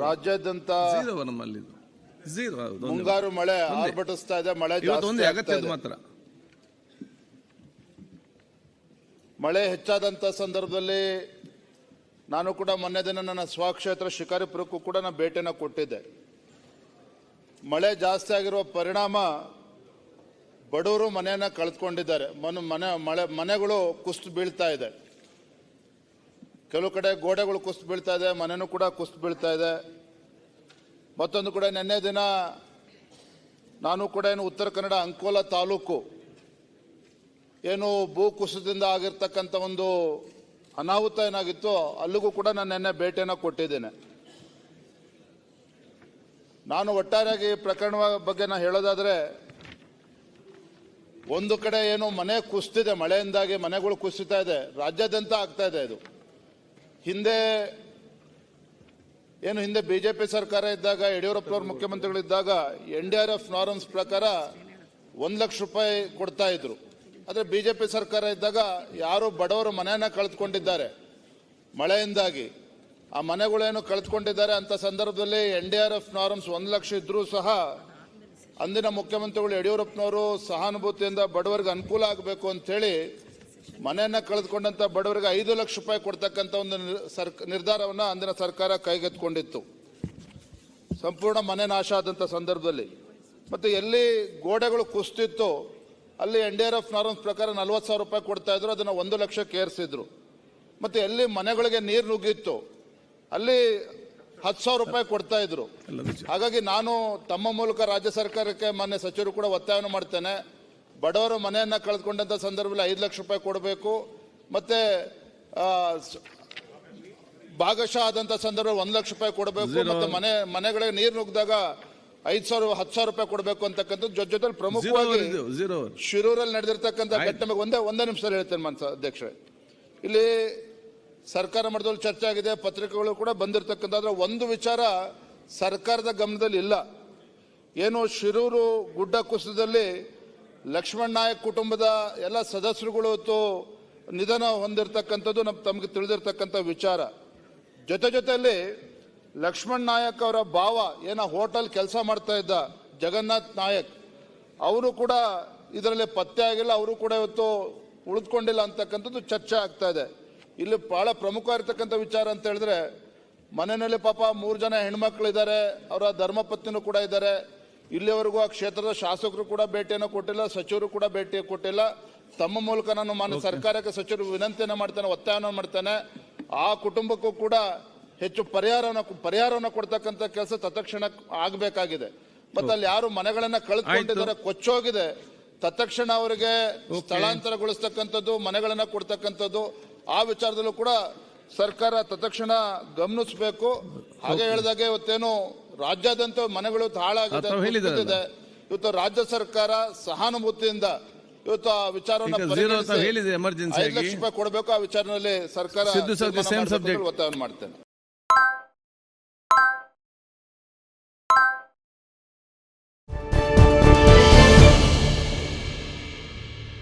ರಾಜ್ಯಾದ್ಯಂತ ನಮ್ಮಲ್ಲಿ. ಮುಂಗಾರು ಮಳೆ ಆರ್ಭಟಿಸ್ತಾ ಇದೆ ಮಳೆ ಅಗತ್ಯದ. ಮಾತ್ರ. ಮಳೆ ಹೆಚ್ಚಾದಂತ ಸಂದರ್ಭದಲ್ಲಿ ನಾನು ಕೂಡ ಮೊನ್ನೆ ದಿನ ನನ್ನ ಸ್ವಕ್ಷೇತ್ರ ಶಿಕಾರಿಪುರಕ್ಕೂ ಕೂಡ ನಾನು ಭೇಟಿನ ಕೊಟ್ಟಿದ್ದೆ. ಮಳೆ ಜಾಸ್ತಿ ಆಗಿರುವ ಪರಿಣಾಮ ಬಡವರು ಮನೆಯನ್ನ ಕಳೆದುಕೊಂಡಿದ್ದಾರೆ ಮನೆ ಮನೆ ಮಳೆ ಮನೆಗಳು ಕುಸ್ತು ಬೀಳ್ತಾ ಇದೆ. ಕೆಲವು ಕಡೆ ಗೋಡೆಗಳು ಕುಸಿದು ಬೀಳ್ತಾ ಇದೆ, ಮನೆನೂ ಕೂಡ ಕುಸಿದು ಬೀಳ್ತಾ ಇದೆ. ಮತ್ತೊಂದು ಕಡೆ ನಿನ್ನೆ ದಿನ ನಾನು ಕೂಡ ಏನು ಉತ್ತರ ಕನ್ನಡ ಅಂಕೋಲ ತಾಲೂಕು ಏನು ಭೂ ಕುಸಿತದಿಂದ ಆಗಿರ್ತಕ್ಕಂಥ ಒಂದು ಅನಾಹುತ ಏನಾಗಿತ್ತು ಅಲ್ಲಿಗೂ ಕೂಡ ನಾನು ನಿನ್ನೆ ಭೇಟಿಯನ್ನು ಕೊಟ್ಟಿದ್ದೇನೆ. ನಾನು ಒಟ್ಟಾರೆಯಾಗಿ ಪ್ರಕರಣ ಬಗ್ಗೆ ನಾನು ಹೇಳೋದಾದರೆ, ಒಂದು ಕಡೆ ಏನು ಮನೆ ಕುಸ್ತಿದೆ, ಮಳೆಯಿಂದಾಗಿ ಮನೆಗಳು ಕುಸಿತಾ ಇದೆ, ರಾಜ್ಯಾದ್ಯಂತ ಆಗ್ತಾ ಇದೆ ಇದು. ಹಿಂದೆ, ಏನು ಹಿಂದೆ ಬಿಜೆಪಿ ಸರ್ಕಾರ ಇದ್ದಾಗ, ಯಡಿಯೂರಪ್ಪನವರು ಮುಖ್ಯಮಂತ್ರಿಗಳಿದ್ದಾಗ, N D R F norms ಪ್ರಕಾರ ಒಂದು ಲಕ್ಷ ರೂಪಾಯಿ ಕೊಡ್ತಾ ಇದ್ರು. ಆದರೆ ಬಿಜೆಪಿ ಸರ್ಕಾರ ಇದ್ದಾಗ ಯಾರು ಬಡವರು ಮನೆಯನ್ನು ಕಳೆದುಕೊಂಡಿದ್ದಾರೆ. ಮಳೆಯಿಂದಾಗಿ. ಆ ಮನೆಗಳೇನು ಕಳೆದುಕೊಂಡಿದ್ದಾರೆ ಅಂತ ಸಂದರ್ಭದಲ್ಲಿ N D R F norms ಒಂದು ಲಕ್ಷ ಇದ್ರೂ ಸಹ ಅಂದಿನ ಮುಖ್ಯಮಂತ್ರಿಗಳು ಯಡಿಯೂರಪ್ಪನವರು ಸಹಾನುಭೂತಿಯಿಂದ ಬಡವರಿಗೆ ಅನುಕೂಲ ಆಗಬೇಕು ಅಂತೇಳಿ ಮನೆಯನ್ನ ಕಳೆದುಕೊಂಡಂತ ಬಡವರಿಗೆ ಐದು ಲಕ್ಷ ರೂಪಾಯಿ ಕೊಡ್ತಕ್ಕಂತ ಒಂದು ನಿರ್ಧಾರವನ್ನ ಅಂದಿನ ಸರ್ಕಾರ ಕೈಗೆತ್ತಿಕೊಂಡಿತ್ತು. ಸಂಪೂರ್ಣ ಮನೆ ನಾಶ ಆದಂಥ ಸಂದರ್ಭದಲ್ಲಿ. ಮತ್ತೆ ಎಲ್ಲಿ ಗೋಡೆಗಳು ಕುಸ್ತಿತ್ತು ಅಲ್ಲಿ N D R F norms ಪ್ರಕಾರ ನಲ್ವತ್ತು ಸಾವಿರ ರೂಪಾಯಿ ಕೊಡ್ತಾ ಇದ್ರು ಅದನ್ನ ಒಂದು ಲಕ್ಷಕ್ಕೆ ಏರಿಸಿದ್ರು ಮತ್ತೆ ಎಲ್ಲಿ ಮನೆಗಳಿಗೆ ನೀರು ನುಗ್ಗಿತ್ತು ಅಲ್ಲಿ ಹತ್ತು ಸಾವಿರ ರೂಪಾಯಿ ಕೊಡ್ತಾ ಇದ್ರು. ಹಾಗಾಗಿ ನಾನು ತಮ್ಮ ಮೂಲಕ ರಾಜ್ಯ ಸರ್ಕಾರಕ್ಕೆ ಮಾನ್ಯ ಸಚಿವರು ಕೂಡ ಒತ್ತಾಯವನ್ನು ಮಾಡ್ತೇನೆ. ಬಡವರು ಮನೆಯನ್ನು ಕಳೆದುಕೊಂಡಂಥ ಸಂದರ್ಭದಲ್ಲಿ ಐದು ಲಕ್ಷ ರೂಪಾಯಿ ಕೊಡಬೇಕು. ಮತ್ತೆ ಭಾಗಶಃ ಆದಂಥ ಸಂದರ್ಭ ಒಂದು ಲಕ್ಷ ರೂಪಾಯಿ ಕೊಡಬೇಕು. ಮತ್ತು ಮನೆ ಮನೆಗಳಿಗೆ ನೀರು ನುಗ್ಗಿದಾಗ ಐದು ಸಾವಿರ ಹತ್ತು ಸಾವಿರ ರೂಪಾಯಿ ಕೊಡಬೇಕು ಅಂತಕ್ಕಂಥದ್ದು ಜೊತೆ ಜೊತೆ ಝೀರೋ ಪ್ರಮುಖವಾಗಿ ಶಿರೂರಲ್ಲಿ ನಡೆದಿರ್ತಕ್ಕಂಥ. ಘಟನೆ ಒಂದೇ ಒಂದೇ ನಿಮಿಷದಲ್ಲಿ ಹೇಳ್ತೇನೆ ಮನ್ಸ ಅಧ್ಯಕ್ಷರೇ. ಇಲ್ಲಿ ಸರ್ಕಾರ ಮಟ್ಟದಲ್ಲಿ ಚರ್ಚೆ ಆಗಿದೆ ಪತ್ರಿಕೆಗಳು ಕೂಡ ಬಂದಿರತಕ್ಕಂಥ ಅದರ ಒಂದು ವಿಚಾರ ಸರ್ಕಾರದ ಗಮನದಲ್ಲಿ ಇಲ್ಲ. ಏನು ಶಿರೂರು ಗುಡ್ಡ ಕುಸಿತದಲ್ಲಿ ಲಕ್ಷ್ಮಣ್ ನಾಯಕ್ ಕುಟುಂಬದ ಎಲ್ಲ ಸದಸ್ಯರುಗಳು ಇವತ್ತು ನಿಧನ ಹೊಂದಿರತಕ್ಕಂಥದ್ದು ನಮ್ಮ ತಮಗೆ ತಿಳಿದಿರ್ತಕ್ಕಂಥ ವಿಚಾರ. ಜೊತೆ ಜೊತೆಯಲ್ಲಿ ಲಕ್ಷ್ಮಣ್ ನಾಯಕ್ ಅವರ ಭಾವ, ಏನ ಹೋಟೆಲ್ ಕೆಲಸ ಮಾಡ್ತಾ ಇದ್ದ ಜಗನ್ನಾಥ್ ನಾಯಕ್ ಅವರು ಕೂಡ ಇದರಲ್ಲಿ ಪತ್ತೆ ಆಗಿಲ್ಲ, ಅವರು ಕೂಡ ಇವತ್ತು ಉಳಿದುಕೊಂಡಿಲ್ಲ ಅಂತಕ್ಕಂಥದ್ದು ಚರ್ಚೆ ಆಗ್ತಾ ಇದೆ. ಇಲ್ಲಿ ಬಹಳ ಪ್ರಮುಖವಾಗಿರ್ತಕ್ಕಂಥ ವಿಚಾರ ಅಂತ ಹೇಳಿದ್ರೆ, ಮನೆಯಲ್ಲಿ ಪಾಪ ಮೂರು ಜನ ಹೆಣ್ಮಕ್ಳು ಇದ್ದಾರೆ, ಅವರ ಧರ್ಮಪತ್ನಿನೂ ಕೂಡ ಇದ್ದಾರೆ ಇಲ್ಲಿವರೆಗೂ ಆ ಕ್ಷೇತ್ರದ ಶಾಸಕರು ಕೂಡ ಭೇಟಿಯನ್ನು ಕೊಟ್ಟಿಲ್ಲ ಸಚಿವರು ಕೂಡ ಭೇಟಿ ಕೊಟ್ಟಿಲ್ಲ. ತಮ್ಮ ಮೂಲಕ ನಾನು ಮಾನ್ಯ ಸರ್ಕಾರಕ್ಕೆ ಸಚಿವರು ವಿನಂತಿಯನ್ನು ಮಾಡ್ತೇನೆ ಒತ್ತಾಯವನ್ನು ಮಾಡ್ತೇನೆ. ಆ ಕುಟುಂಬಕ್ಕೂ ಕೂಡ ಹೆಚ್ಚು ಪರಿಹಾರವನ್ನು ಪರಿಹಾರವನ್ನು ಕೊಡ್ತಕ್ಕಂಥ ಕೆಲಸ ತತ್ಕ್ಷಣ ಆಗಬೇಕಾಗಿದೆ. ಮತ್ತೆ ಅಲ್ಲಿ ಯಾರು ಮನೆಗಳನ್ನು ಕಳೆದುಕೊಂಡಿದ್ದಾರೆ ಕೊಚ್ಚೋಗಿದೆ. ತತ್ಕ್ಷಣ ಅವರಿಗೆ ಸ್ಥಳಾಂತರಗೊಳಿಸ್ತಕ್ಕಂಥದ್ದು ಮನೆಗಳನ್ನು ಕೊಡ್ತಕ್ಕಂಥದ್ದು ಆ ವಿಚಾರದಲ್ಲೂ ಕೂಡ ಸರ್ಕಾರ ತತ್ಕ್ಷಣ ಗಮನಿಸಬೇಕು. ಹಾಗೆ ಹೇಳಿದಾಗೆ ಇವತ್ತೇನು ರಾಜ್ಯಾದ್ಯಂತ ಮನೆಗಳು ಹಾಳಾಗಿದೆ ಇವತ್ತು ರಾಜ್ಯ ಸರ್ಕಾರ ಸಹಾನುಭೂತಿಯಿಂದ ಇವತ್ತು ಆ ವಿಚಾರವನ್ನು ಕೊಡಬೇಕು ಆ ವಿಚಾರದಲ್ಲಿ ಸರ್ಕಾರ ಒತ್ತಾಯವನ್ನು ಮಾಡ್ತೇನೆ.